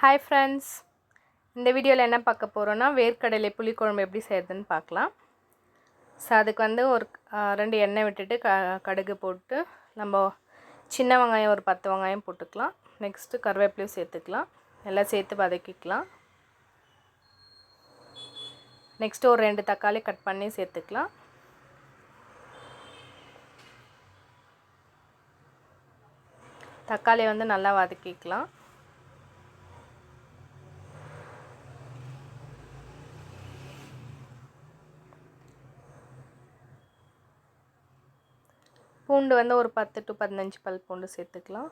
Hi friends இந்த வீடியோவில் என்ன பார்க்க போகிறோன்னா வேர்க்கடலை புளிக்குழம்பு எப்படி செய்கிறதுன்னு பார்க்கலாம். ஸோ அதுக்கு வந்து ஒரு ரெண்டு எண்ணெய் விட்டுட்டு க கடுகு போட்டு நம்ம சின்ன வெங்காயம் ஒரு பத்து வெங்காயம் போட்டுக்கலாம். நெக்ஸ்ட்டு கருவேப்பிலையும் சேர்த்துக்கலாம். எல்லாம் சேர்த்து வதக்கிக்கலாம். நெக்ஸ்ட்டு ஒரு ரெண்டு தக்காளி கட் பண்ணி சேர்த்துக்கலாம். தக்காளியை வந்து நல்லா வதக்கிக்கலாம். பூண்டு வந்து ஒரு பத்து டு பதினஞ்சு பல் பூண்டு சேர்த்துக்கலாம்.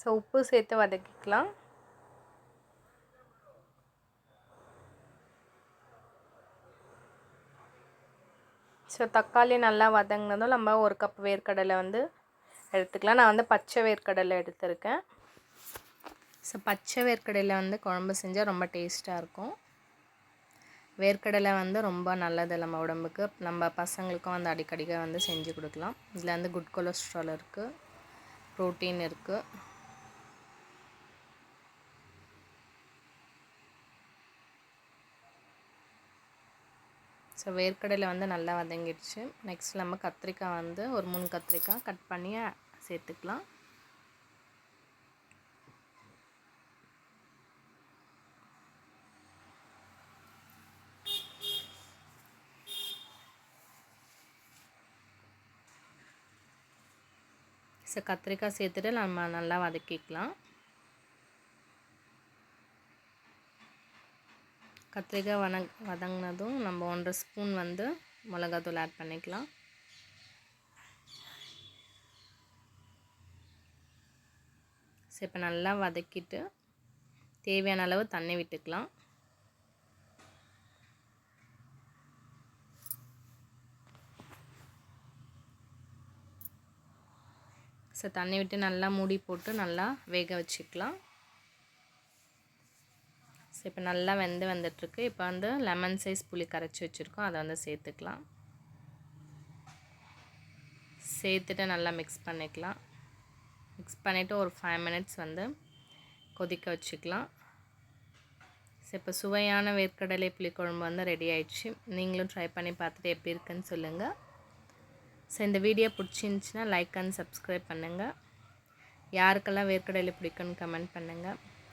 ஸோ உப்பு சேர்த்து வதக்கிக்கலாம். ஸோ தக்காளி நல்லா வதங்கினதும் நம்ம ஒரு கப் வேர்க்கடலை வந்து எடுத்துக்கலாம். நான் வந்து பச்சை வேர்க்கடலை எடுத்திருக்கேன். ஸோ பச்சை வேர்க்கடலை வந்து குழம்பு செஞ்சால் ரொம்ப டேஸ்ட்டாக இருக்கும். வேர்க்கடலை வந்து ரொம்ப நல்லது நம்ம உடம்புக்கு. நம்ம பசங்களுக்கும் வந்து அடிக்கடிக்க வந்து செஞ்சு கொடுக்கலாம். இதில் வந்து குட் கொலஸ்ட்ரால் இருக்குது ப்ரோட்டீன் இருக்குது ஸோ வேர்க்கடலை வந்து நல்லா வதங்கிடுச்சு. நெக்ஸ்ட் நம்ம கத்திரிக்காய் வந்து ஒரு மூணு கத்திரிக்காய் கட் பண்ணி சேர்த்துக்கலாம். ஸோ கத்திரிக்காய் சேர்த்துட்டு நம்ம நல்லா வதக்கிக்கலாம். கத்திரிக்காய் வதங் வதங்கினதும் நம்ம ஒன்றரை ஸ்பூன் வந்து மிளகாத்தூள் ஆட் பண்ணிக்கலாம். சரி இப்போ நல்லா வதக்கிட்டு தேவையான அளவு தண்ணி விட்டுக்கலாம். ஸோ தண்ணி விட்டு நல்லா மூடி போட்டு நல்லா வேக வச்சுக்கலாம். ஸோ இப்போ நல்லா வெந்து வந்துட்டுருக்கு. இப்போ வந்து லெமன் சைஸ் புளி கரைச்சி வச்சுருக்கோம். அதை வந்து சேர்த்துக்கலாம். சேர்த்துட்டு நல்லா மிக்ஸ் பண்ணிக்கலாம். மிக்ஸ் பண்ணிவிட்டு ஒரு ஃபைவ் மினிட்ஸ் வந்து கொதிக்க வச்சுக்கலாம். ஸோ இப்போ சுவையான வேர்க்கடலை புளிக்குழம்பு வந்து ரெடி ஆயிடுச்சு. நீங்களும் ட்ரை பண்ணி பார்த்துட்டு எப்படி இருக்குன்னு சொல்லுங்கள் ஸோ இந்த வீடியோ பிடிச்சிருந்துச்சின்னா லைக் அண்ட் சப்ஸ்கிரைப் பண்ணுங்கள் யாருக்கெல்லாம் வேர்க்கடலை பிடிக்குன்னு கமெண்ட் பண்ணுங்கள்